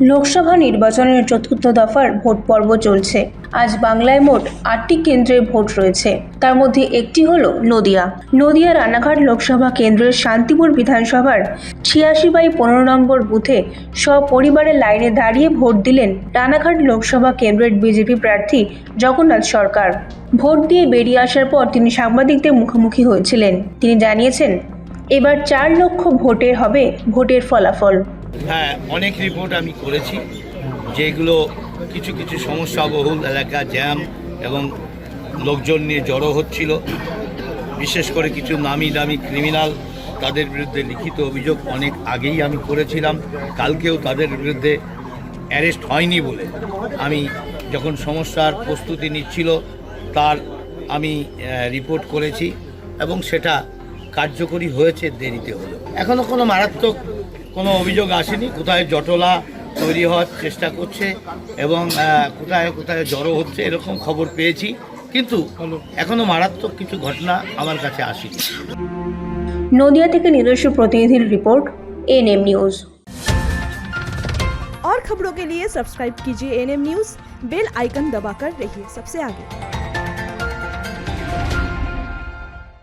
লোকসভা নির্বাচনের চতুর্থ দফার ভোট পর্ব চলছে। আজ বাংলায় মোট আটটি কেন্দ্রে ভোট রয়েছে। তার মধ্যে একটি হল নদিয়া। নদিয়া রানাঘাট লোকসভা কেন্দ্রের শান্তিপুর বিধানসভার ছিয়াশি বাই পনেরো নম্বর বুথে সপরিবারে লাইনে দাঁড়িয়ে ভোট দিলেন রানাঘাট লোকসভা কেন্দ্রের বিজেপি প্রার্থী জগন্নাথ সরকার। ভোট দিয়ে বেরিয়ে আসার পর তিনি সাংবাদিকদের মুখোমুখি হয়েছিলেন। তিনি জানিয়েছেন, এবার চার লক্ষ ভোটের হবে ভোটের ফলাফল। হ্যাঁ অনেক রিপোর্ট আমি করেছি, যেগুলো কিছু কিছু সমস্যা বহুল এলাকা জ্যাম এবং লোকজন নিয়ে জড়ো হচ্ছিল। বিশেষ করে কিছু নামি দামি ক্রিমিনাল তাদের বিরুদ্ধে লিখিত অভিযোগ অনেক আগেই আমি করেছিলাম। কালকেও তাদের বিরুদ্ধে অ্যারেস্ট হয়নি বলে আমি যখন সমস্যার প্রস্তুতি নিচ্ছিল, তার আমি রিপোর্ট করেছি এবং সেটা কার্যকরী হয়েছে, দেরিতে হলো। এখনও কোনো মারাত্মক কোনো অভিযোগ আসেনি কোথায় জটলা তৈরি হওয়ার চেষ্টা করছে এবং আহ, কোথায় কোথায় জড়ো হচ্ছে এরকম খবর পেয়েছি কিন্তু এখনও মারাত্মক কিছু ঘটনা আমার কাছে আসেনি নদিয়া থেকে নিজস্ব প্রতিনিধির রিপোর্ট এনএম নিউজ और खबरों के लिए सब्सक्राइब कीजिए एन न्यूज़ बेल आइकन दबाकर रहिए सबसे आगे